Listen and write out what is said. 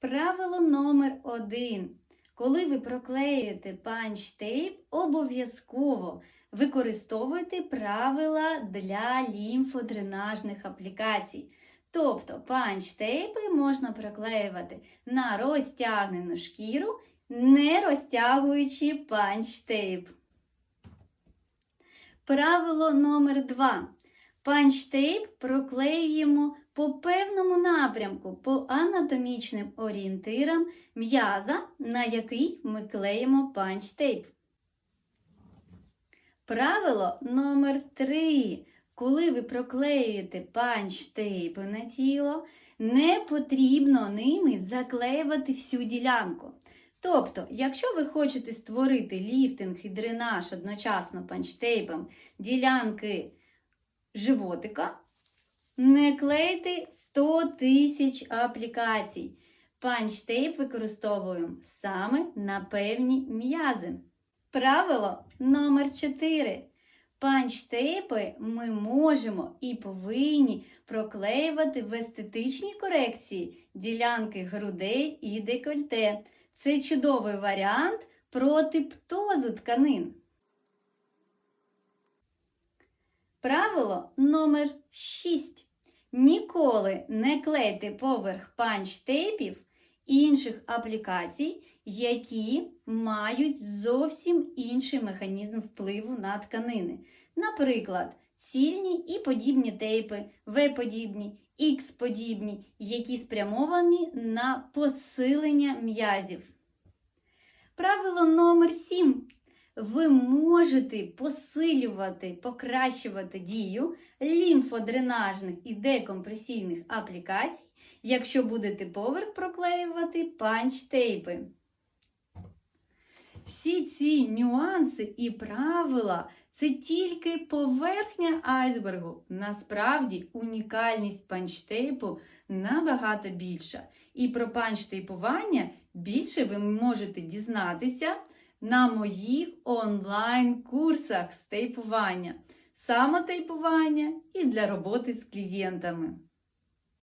Правило номер один. Коли ви проклеюєте панч-тейп, обов'язково використовуйте правила для лімфодренажних аплікацій. Тобто панч-тейпи можна проклеювати на розтягнену шкіру, не розтягуючи панч-тейп. Правило номер 2. Панч-тейп проклеюємо по певному напрямку, по анатомічним орієнтирам м'яза, на який ми клеїмо панч-тейп. Правило номер 3. Коли ви проклеюєте панч-тейпи на тіло, не потрібно ними заклеювати всю ділянку. Тобто, якщо ви хочете створити ліфтинг і дренаж одночасно панчтейпом ділянки животика, не клейте 100 тисяч аплікацій. Панчтейп використовуємо саме на певні м'язи. Правило номер 4. Панчтейпи ми можемо і повинні проклеювати в естетичній корекції ділянки грудей і декольте. Це чудовий варіант проти птозу тканин. Правило номер 6. Ніколи не клейте поверх панч-тейпів інших аплікацій, які мають зовсім інший механізм впливу на тканини. Наприклад, цільні і подібні тейпи, В-подібні, Х-подібні, які спрямовані на посилення м'язів. Правило номер 7. Ви можете посилювати, покращувати дію лімфодренажних і декомпресійних аплікацій, якщо будете поверх проклеювати панч-тейпи. Всі ці нюанси і правила це тільки поверхня айсбергу. Насправді унікальність панчтейпу набагато більша. І про панчтейпування більше ви можете дізнатися на моїх онлайн-курсах з тейпування, самотейпування і для роботи з клієнтами.